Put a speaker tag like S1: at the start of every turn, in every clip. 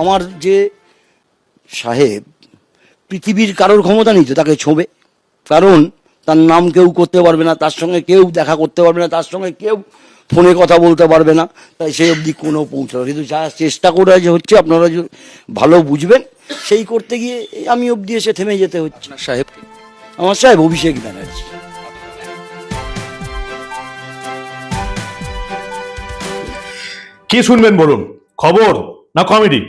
S1: আমার যে সাহেব পৃথিবীর কারোর ক্ষমতা নেই তো তাকে ছোঁবে। কারণ তার নাম কেউ করতে পারবে না তার সঙ্গে কেউ দেখা করতে পারবে না তার সঙ্গে কেউ ফোনে কথা বলতে পারবে না। তাই সেই অবধি কোনো পৌঁছাবে না। কিন্তু যা চেষ্টা করে যে হচ্ছে আপনারা যে ভালো বুঝবেন সেই করতে গিয়ে এই আমি অবধি এসে থেমে যেতে হচ্ছে।
S2: আপনার সাহেব
S1: আমার সাহেব অভিষেক ব্যানার্জি।
S3: কি শুনবেন বলুন? খবর? না কমেডি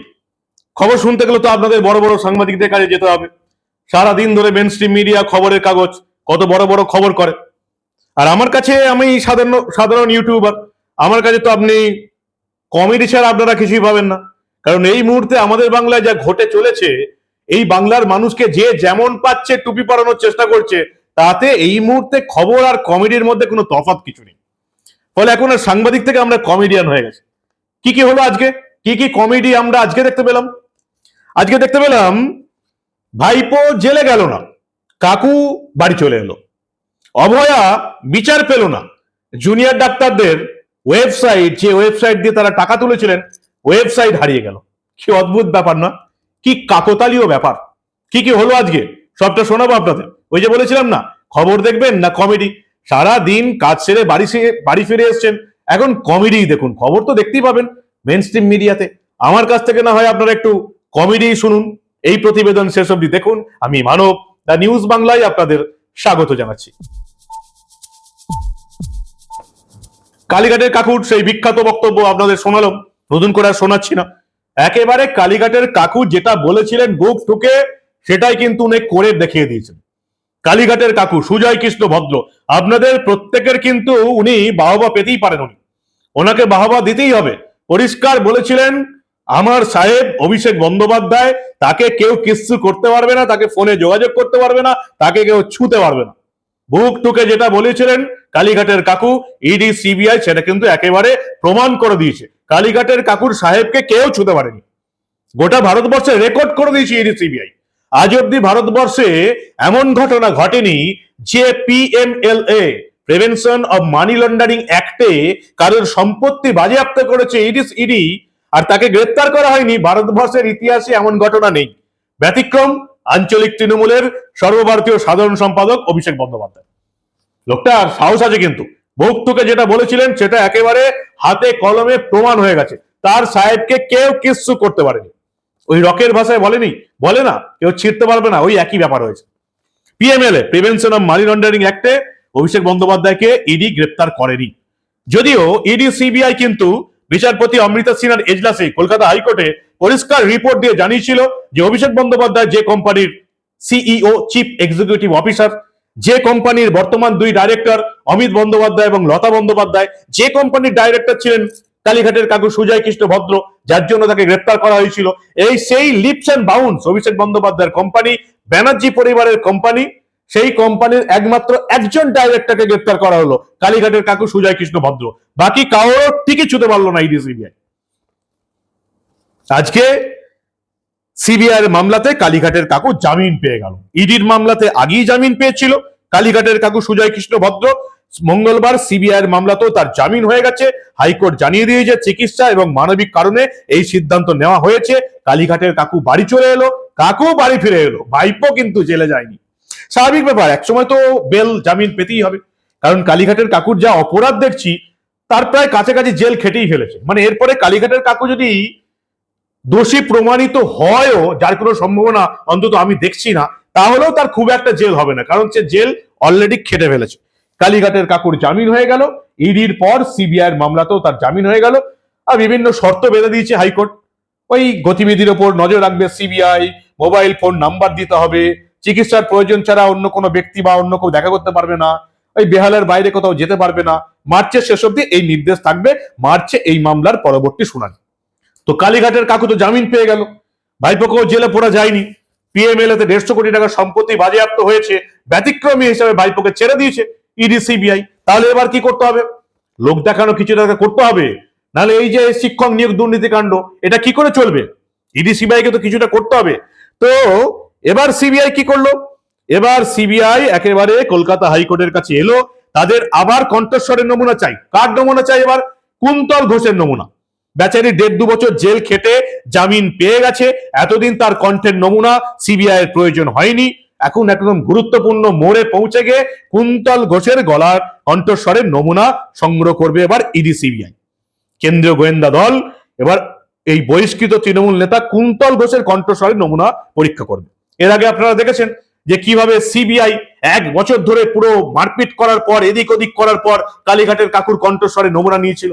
S3: খবর শুনতে গেলে তো আপনাদের বড় বড় সাংবাদিকদের কাছে যেতে হবে। সারা দিন ধরে মেন স্ট্রিম মিডিয়া খবরের কাগজ, কত বড় বড় খবর করে। আর আমার কাছে আমি সাধারণ সাধারণ ইউটিউবার আমার কাছে তো আপনি কমেডি ছাড়া আপনারা কিছুই পাবেন না। কারণ এই মুহূর্তে আমাদের বাংলায় যা ঘটে চলেছে, এই বাংলার মানুষকে যে যেমন পাচ্ছে টুপি পরানোর চেষ্টা করছে, তাতে এই মুহূর্তে খবর আর কমেডির মধ্যে কোনো তফাৎ কিছু নেই। ফলে এখন আর সাংবাদিক থেকে আমরা কমেডিয়ান হয়ে গেছে। কি কি হলো আজকে? কি কি কমেডি আমরা আজকে দেখতে পেলাম? আজকে দেখতে পেলাম, ভাইপো জেলে গেল না, কাকু বাড়ি চলে এলো, অভয়া বিচার পেল না জুনিয়র ডাক্তারদের ওয়েবসাইট যে ওয়েবসাইট দিয়ে তারা টাকা তুলেছিলেন ওয়েবসাইট হারিয়ে গেল। কি অদ্ভুত ব্যাপার না? কি কাকতালীয় ব্যাপার? কি কি হলো আজকে? সবটা শোনাবো আপনাদের। ওই যে বলেছিলাম না, খবর দেখবেন না কমেডি সারা দিন কাজ সেরে বাড়ি বাড়ি ফিরে এসছেন। এখন কমেডি দেখুন, খবর তো দেখতেই পাবেন। মেন স্ট্রিম মিডিয়াতে আমার কাছ থেকে না হয় আপনারা একটু কমেডি শুনুন, এই প্রতিবেদন শেষ অবধি দেখুন। আমি মানব দ্য নিউজ বাংলায় আপনাদের স্বাগত জানাচ্ছি। কালীঘাটের কাকুর সেই বিখ্যাত বক্তব্য আপনাদের শোনালাম, নতুন করে আর শোনাচ্ছি না। একেবারে কালীঘাটের কাকু যেটা বলেছিলেন, বুক ঠুকে, সেটাই কিন্তু উনি করে দেখিয়ে দিয়েছেন। কালীঘাটের কাকু সুজয় কৃষ্ণ ভদ্র, আপনাদের প্রত্যেকের কিন্তু উনি বাহবা পেতেই পারেন উনি। ওনাকে বাহবা দিতেই হবে। পরিষ্কার বলেছিলেন, আমার সাহেব অভিষেক বন্দ্যোপাধ্যায়, তাকে কেউ কিচ্ছু করতে পারবে না, তাকে ফোনে যোগাযোগ করতে পারবে না, তাকে কেউ ছুতে পারবে না। বুক টুকে যেটা বলেছিলেন কালীঘাটের কাকু ইডি সিবিআই সেটা কিন্তু একেবারে প্রমাণ করে দিয়েছে। কালীঘাটের কাকুর সাহেবকে কেউ ছুতে পারেনি। গোটা ভারতবর্ষে রেকর্ড করে দিয়েছে ইডি সিবিআই আজ অব্দি ভারতবর্ষে এমন ঘটনা ঘটেনি যে PMLA prevention of money laundering অ্যাক্টে কারোর সম্পত্তি বাজেয়াপ্ত করেছে ইডিস ইডি আর তাকে গ্রেপ্তার করা হয়নি। ভারতবর্ষের ইতিহাসে এমন ঘটনা নেই। ব্যতিক্রম, আঞ্চলিক তৃণমূলের সর্বভারতীয় সাধারণ সম্পাদক অভিষেক বন্দ্যোপাধ্যায়। লোকটার সাহস আছে কিন্তু। ভক্তকে যেটা বলেছিলেন, সেটা একেবারে হাতে কলমে প্রমাণ হয়ে গেছে। তার সাহেবকে কেউ কিচ্ছু করতে পারেনি। ওই রকের ভাষায় বলেনি? বলে না। কেউ ছিঁড়তে পারবে না। ওই একই ব্যাপার হয়েছে। PMLA prevention of money laundering অ্যাক্টে Abhishek বন্দ্যোপাধ্যায়কে ইডি গ্রেপ্তার করেনি। যদিও ইডি, সিবিআই কিন্তু বিচারপতি অমৃতা সিনহার এজলাসে কলকাতা হাইকোর্টে পরিষ্কার রিপোর্ট দিয়ে জানিয়েছিল যে অভিষেক বন্দ্যোপাধ্যায় যে কোম্পানির সিইও, চিফ এক্সিকিউটিভ অফিসার, যে কোম্পানির বর্তমান দুই ডাইরেক্টর, অমিত বন্দ্যোপাধ্যায় এবং লতা বন্দ্যোপাধ্যায়, যে কোম্পানির ডাইরেক্টর ছিলেন কালীঘাটের কাকু সুজয় কৃষ্ণ ভদ্র, যার জন্য তাকে গ্রেপ্তার করা হয়েছিল। এই সেই লিপস অ্যান্ড বাউন্স অভিষেক বন্দ্যোপাধ্যায়ের কোম্পানি, ব্যানার্জি পরিবারের কোম্পানি সেই কোম্পানির একমাত্র একজন ডাইরেক্টরকে গ্রেপ্তার করা হলো। কালীঘাটের কাকু সুজয় কৃষ্ণ ভদ্র। বাকি কারোর ঠিকই ছুতে পারল না ইডি সিবিআই আজকে সিবিআই এর মামলাতে কালীঘাটের কাকু জামিন পেয়ে গেল। ইডির মামলাতে আগেই জামিন পেয়েছিল। কালীঘাটের কাকু সুজয় কৃষ্ণ ভদ্র। মঙ্গলবার সিবিআই এর মামলাতেও তার জামিন হয়ে গেছে। হাইকোর্ট জানিয়ে দিয়েছে চিকিৎসা এবং মানবিক কারণে এই সিদ্ধান্ত নেওয়া হয়েছে। কালীঘাটের কাকু বাড়ি চলে এলো। কাকু বাড়ি ফিরে এলো। ভাইপো কিন্তু জেলে যায়নি। স্বাভাবিক ব্যাপার, একসময় তো বেল, জামিন পেতেই হবে। কারণ কালীঘাটের কাকুর যা অপরাধ দেখছি, তার প্রায় কাছাকাছি জেল খেটেই ফেলেছে। মানে এরপরে কালীঘাটের কাকু যদি দোষী প্রমাণিত হয়ও, যার কোনো সম্ভাবনা অন্তত আমি দেখছি না, তাহলেও তার খুব একটা জেল হবে না, কারণ সে জেল অলরেডি খেটে ফেলেছে। কালীঘাটের কাকুর জামিন হয়ে গেল, ইডির পর সিবিআই এর মামলাতেও তার জামিন হয়ে গেল, আর বিভিন্ন শর্ত বেঁধে দিয়েছে হাইকোর্ট। ওই গতিবিধির ওপর নজর রাখবে সিবিআই, মোবাইল ফোন নাম্বার দিতে হবে চিকিৎসার প্রয়োজন ছাড়া অন্য কোনো ব্যক্তি বা অন্য কেউ দেখা করতে পারবে না। ওই বেহালের বাইরে কোথাও যেতে পারবে না। মার্চের শেষ অব্দি এই নির্দেশ থাকবে। মার্চে এই মামলার পরবর্তী শুনানি। তো কালীঘাটের কাকু তো জামিন পেয়ে গেল। ভাইপোকেও জেলে পড়া যায়নি। পিএমএলএ তে দেড়শো কোটি টাকার সম্পত্তি বাজেয়াপ্ত হয়েছে। ব্যতিক্রমী হিসাবে ভাইপোকে ছেড়ে দিয়েছে ইডি, সিবিআই। তাহলে এবার কি করতে হবে? লোক দেখানো কিছু টাকা করতে হবে? নাহলে এই যে শিক্ষক নিয়োগ দুর্নীতি কাণ্ড, এটা কি করে চলবে? ইডি সিবিআই কে তো কিছুটা করতে হবে। তো এবার সিবিআই কি করল? এবার সিবিআই একেবারে কলকাতা হাইকোর্টের কাছে এলো। তাদের আবার কণ্ঠস্বরের নমুনা চাই। কার নমুনা চাই এবার? কুন্তল ঘোষের নমুনা। বেচারি দেড় দু বছর জেল খেটে জামিন পেয়ে গেছে। এতদিন তার কণ্ঠের নমুনা সিবিআই এর প্রয়োজন হয়নি। এখন একদম গুরুত্বপূর্ণ মোড়ে পৌঁছে গিয়ে কুন্তল ঘোষের গলার কণ্ঠস্বরের নমুনা সংগ্রহ করবে এবার ইডি সিবিআই কেন্দ্রীয় গোয়েন্দা দল এবার এই বহিষ্কৃত তৃণমূল নেতা কুন্তল ঘোষের কণ্ঠস্বরের নমুনা পরীক্ষা করবে। এর আগে আপনারা দেখেছেন যে কীভাবে সিবিআই এক বছর ধরে পুরো মারপিট করার পর, এদিক ওদিক করার পর কালীঘাটের কাকুর কণ্ঠস্বরে নমুনা নিয়েছিল।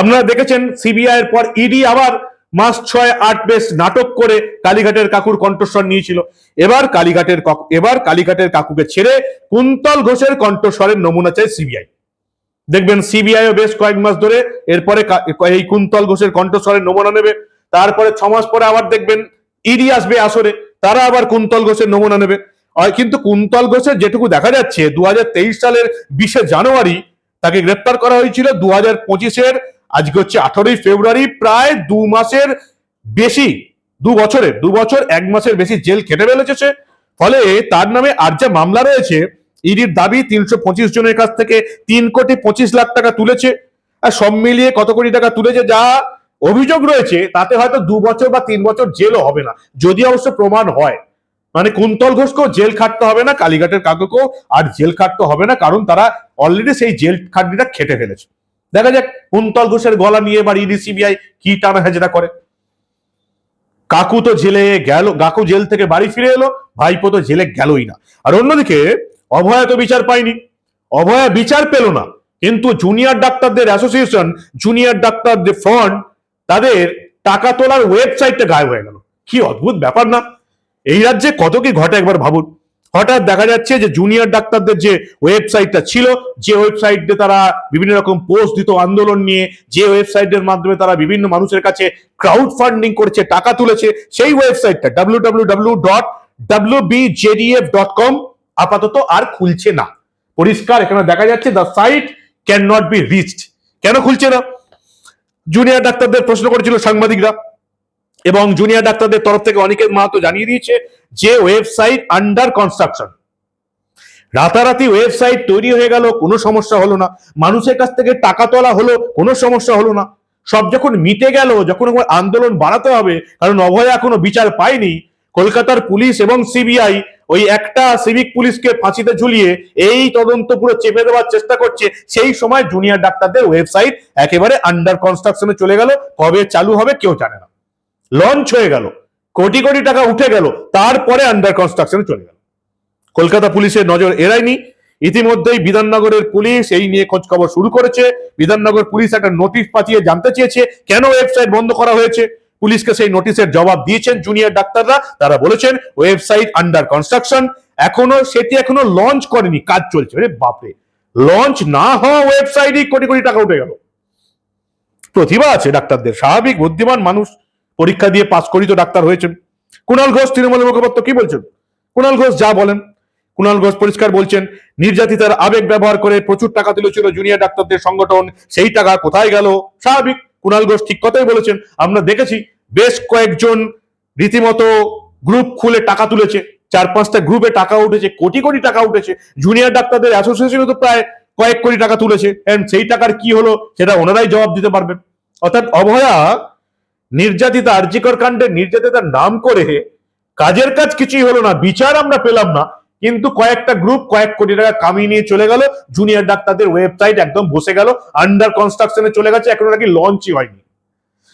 S3: আপনারা দেখেছেন সিবিআই এর পর ইডি আবার মাস ছয় আট বেশ নাটক করে কালীঘাটের কাকুর কণ্ঠস্বর নিয়েছিল। এবার কালীঘাটের এবার কালীঘাটের কাকুকে ছেড়ে কুন্তল ঘোষের কণ্ঠস্বরের নমুনা চাই সিবিআই দেখবেন সিবিআই বেশ কয়েক মাস ধরে এরপরে এই কুন্তল ঘোষের কণ্ঠস্বরের নমুনা নেবে। তারপরে ছ মাস পরে আবার দেখবেন ইডি আসবে আসরে। তারা আবার কুন্তল ঘোষের নমুনা নেবে। কিন্তু কুন্তল ঘোষের যেটুকু দেখা যাচ্ছে দু হাজার তেইশ সালের বিশে জানুয়ারি তাকে গ্রেপ্তার করা হয়েছিল। দু হাজার পঁচিশের, আজকে হচ্ছে আঠারোই ফেব্রুয়ারি, প্রায় দু মাসের বেশি, দু বছরের, দু বছর, এক মাসের বেশি জেল খেটে ফেলেছে। সে। ফলে তার নামে আর যে মামলা রয়েছে, ইডির দাবি তিনশো পঁচিশ জনের কাছ থেকে তিন কোটি পঁচিশ লাখ টাকা তুলেছে। আর সব মিলিয়ে কত কোটি টাকা তুলেছে, যা অভিযোগ রয়েছে, তাতে হয়তো দু বছর বা তিন বছর জেলও হবে না। যদি অবশ্য প্রমাণ হয় মানে কুন্তল ঘোষকেও জেল খাটতে হবে না, কালীঘাটের কাকুকেও আর জেল খাটতে হবে না, কারণ তারা অলরেডি সেই জেল খাটনিটা খেটে ফেলেছে। দেখা যাক, কুন্তল ঘোষের গলা নিয়ে এবার ইডি, সিবিআই কি টানা হাজরা করে। কাকু তো জেলে গেল, কাকু জেল থেকে বাড়ি ফিরে এলো, ভাইপো তো জেলে গেলই না। আর অন্যদিকে, অভয়া তো বিচার পায়নি। অভয়া বিচার পেল না, কিন্তু জুনিয়র ডাক্তারদের অ্যাসোসিয়েশন জুনিয়র ডাক্তারদের ফ্রন্ট তাদের টাকা তোলার ওয়েবসাইটটা গায়েব হয়ে গেল। কি অদ্ভুত ব্যাপার না? এই রাজ্যে কত কি ঘটে একবার ভাবুন। হঠাৎ দেখা যাচ্ছে যে জুনিয়র ডাক্তারদের যে ওয়েবসাইটটা ছিল, যে ওয়েবসাইটে তারা বিভিন্ন রকম পোস্ট দিত আন্দোলন নিয়ে, যে ওয়েবসাইটের মাধ্যমে তারা বিভিন্ন মানুষের কাছে ক্রাউড ফান্ডিং করেছে, টাকা তুলেছে, সেই ওয়েবসাইটটা W W W dot W BJDF dot com আপাতত আর খুলছে না। পরিষ্কার এখানে দেখা যাচ্ছে the site can not be reached কেন খুলছে না? জুনিয়র ডাক্তারদের প্রশ্ন করেছিল সাংবাদিকরা এবং জুনিয়র ডাক্তারদের তরফ থেকে অনিকেত মাহাতো জানিয়ে দিয়েছে যে ওয়েবসাইট আন্ডার কনস্ট্রাকশন রাতারাতি ওয়েবসাইট তৈরি হয়ে গেল, কোনো সমস্যা হলো না। মানুষের কাছ থেকে টাকা তোলা হলো, কোনো সমস্যা হলো না। সব যখন মিটে গেল, যখন আন্দোলন বাড়াতে হবে, কারণ অভয় এখনও বিচার পায়নি, কলকাতার পুলিশ এবং সিবিআই ওই একটা সিভিক পুলিশকে ফাঁসিতে ঝুলিয়ে এই তদন্ত পুরো চেপে দেওয়ার চেষ্টা করছে, সেই সময় জুনিয়র ডাক্তারদের ওয়েবসাইট একেবারে আন্ডার কনস্ট্রাকশনে চলে গেল, কবে চালু হবে কেউ জানে না। লঞ্চ হয়ে গেল, কোটি কোটি টাকা উঠে গেল, তারপরে আন্ডার কনস্ট্রাকশনে চলে গেল। কলকাতা পুলিশের নজর এড়ায়নি, ইতিমধ্যেই বিধাননগরের পুলিশ এই নিয়ে খোঁজ খবর শুরু করেছে, বিধাননগর পুলিশ একটা নোটিশ পাঠিয়ে জানতে চেয়েছে, কেন ওয়েবসাইট বন্ধ করা হয়েছে? পুলিশকে সেই নোটিশের জবাব দিয়েছেন জুনিয়র ডাক্তাররা। তারা বলেছেন ওয়েবসাইট আন্ডার কনস্ট্রাকশন এখনও সেটি এখনও লঞ্চ করেনি, কাজ চলছে। আরে বাপরে! লঞ্চ না হওয়া ওয়েবসাইটই কোটি কোটি টাকা উঠে গেল। প্রতিভা আছে ডাক্তারদের, স্বাভাবিক, বুদ্ধিমান মানুষ। পরীক্ষা দিয়ে পাস করি তো ডাক্তার হয়েছেন। কুণাল ঘোষ তৃণমূলের মুখপাত্র, কি বলছেন? কুণাল ঘোষ যা বলেন। কুণাল ঘোষ পরিষ্কার বলছেন, নির্যাতিতার আবেগ ব্যবহার করে প্রচুর টাকা তুলেছিল জুনিয়র ডাক্তারদের সংগঠন। সেই টাকা কোথায় গেল? স্বাভাবিক কুণাল ঘোষ ঠিক কথাই বলেছেন। আমরা দেখেছি বেশ কয়েকজন রীতিমতো গ্রুপ খুলে টাকা তুলেছে। চার পাঁচটা গ্রুপে টাকা উঠেছে, কোটি কোটি টাকা উঠেছে। জুনিয়র ডাক্তারদের অ্যাসোসিয়েশনে তো প্রায় কয়েক কোটি টাকা তুলেছে। সেই টাকার কি হলো সেটা ওনারাই জবাব দিতে পারবেন। অর্থাৎ অভয়া নির্যাতিতা, আর্জিকর কাণ্ডে নির্যাতিতার নাম করে কাজের কাজ কিছুই হলো না, বিচার আমরা পেলাম না। কিন্তু কয়েকটা গ্রুপ কয়েক কোটি টাকা কামিয়ে নিয়ে চলে গেল। জুনিয়র ডাক্তারদের ওয়েবসাইট একদম বসে গেল। আন্ডার কনস্ট্রাকশনে চলে গেছে। এখনও নাকি লঞ্চই হয়নি।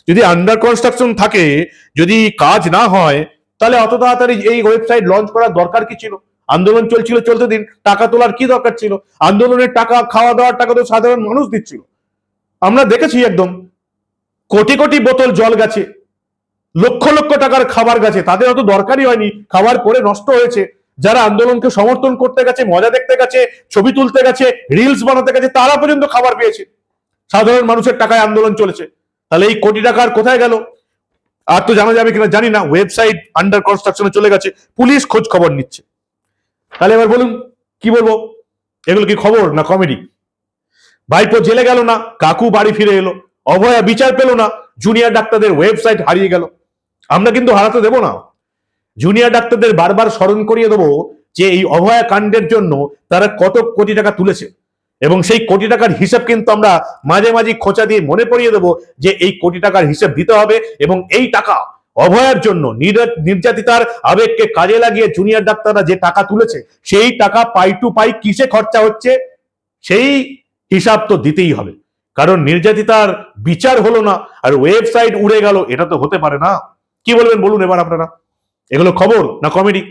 S3: যদি আন্ডার কনস্ট্রাকশন থাকে, যদি কাজ না হয়, তাহলে অত তাড়াতাড়ি এই ওয়েবসাইট লঞ্চ করার দরকার কি ছিল? আন্দোলন চলছিল চলতে দিন, টাকা তোলার কি দরকার ছিল? আন্দোলনের টাকা, খাওয়া দাওয়ার টাকা তো সাধারণ মানুষ দিচ্ছিল। আমরা দেখেছি একদম, কোটি কোটি বোতল জল গেছে, লক্ষ লক্ষ টাকার খাবার গেছে, তাদের অত দরকারই হয়নি, খাবার করে নষ্ট হয়েছে। যারা আন্দোলনকে সমর্থন করতে গেছে, মজা দেখতে গেছে, ছবি তুলতে গেছে রিলস বানাতে গেছে, তারা পর্যন্ত খাবার পেয়েছে। সাধারণ মানুষের টাকায় আন্দোলন চলেছে। তাহলে এই কোটি টাকার কোথায় গেল? আর তো জানা যাবে কিনা জানি না। ওয়েবসাইট আন্ডার কনস্ট্রাকশনে চলে গেছে। পুলিশ খোঁজ খবর নিচ্ছে। তাহলে এবার বলুন, কি বলব? এগুলো কি খবর না কমেডি ভাইপো জেলে গেল না, কাকু বাড়ি ফিরে এলো, অভয়া বিচার পেল না জুনিয়র ডাক্তারদের ওয়েবসাইট হারিয়ে গেল। আমরা কিন্তু হারাতে দেব না। জুনিয়র ডাক্তারদের বারবার স্মরণ করিয়ে দেবো যে এই অভয়া কাণ্ডের জন্য তারা কত কোটি টাকা তুলেছে। এবং সেই কোটি টাকার হিসাব কিন্তু আমরা মাঝে মাঝে খোঁচা দিয়ে মনে পড়িয়ে দেবো যে এই কোটি টাকার হিসাব দিতে হবে এবং এই টাকা অভয়ের জন্য নির্যাতিতার আবেগকে কাজে লাগিয়ে জুনিয়র ডাক্তাররা যে টাকা তুলেছে, সেই টাকা পাই টু পাই কিসে খরচা হচ্ছে? সেই হিসাব তো দিতেই হবে। কারণ নির্যাতিতার বিচার হলো না, আর ওয়েবসাইট উড়ে গেল, এটা তো হতে পারে না। কি বলবেন বলুন এবার আপনারা? এগুলো খবর না কমেডি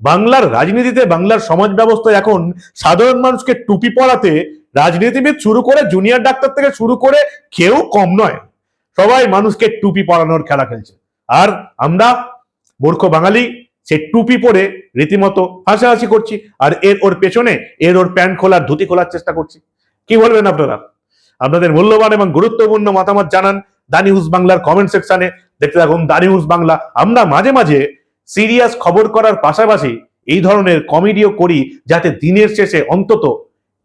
S3: বাংলার রাজনীতিতে বাংলার সমাজ ব্যবস্থায় এখন সাধারণ মানুষকে টুপি পরাতে রাজনীতিবিদ শুরু করে জুনিয়র ডাক্তার থেকে শুরু করে কেউ কম নয়। সবাই মানুষকে টুপি পরানোর খেলা খেলছে। আর আমরা মূর্খ বাঙালি, সে টুপি পরে রীতিমতো হাসাহাসি করছি আর এর ওর পেছনে, এর ওর প্যান্ট খোলার ধুতি খোলার চেষ্টা করছি। কি বলবেন আপনারা? আপনাদের মূল্যবান এবং গুরুত্বপূর্ণ মতামত জানান দা নিউজ বাংলার কমেন্ট সেকশনে দেখতে থাকুন দা নিউজ বাংলা। আমরা মাঝে মাঝে সিরিয়াস খবর করার পাশাপাশি এই ধরনের কমেডিও করি যাতে দিনের শেষে অন্তত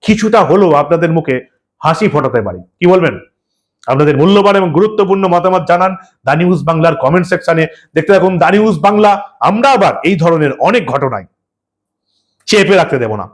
S3: কিছুটা হলেও আপনাদের মুখে হাসি ফোটাতে পারি। কি বলবেন? আপনাদের মূল্যবান এবং গুরুত্বপূর্ণ মতামত জানান দা নিউজ বাংলার কমেন্ট সেকশনে। দেখতে থাকুন দা নিউজ বাংলা, আমরা আবার এই ধরনের অনেক ঘটনায় চেপে রাখতে দেব না।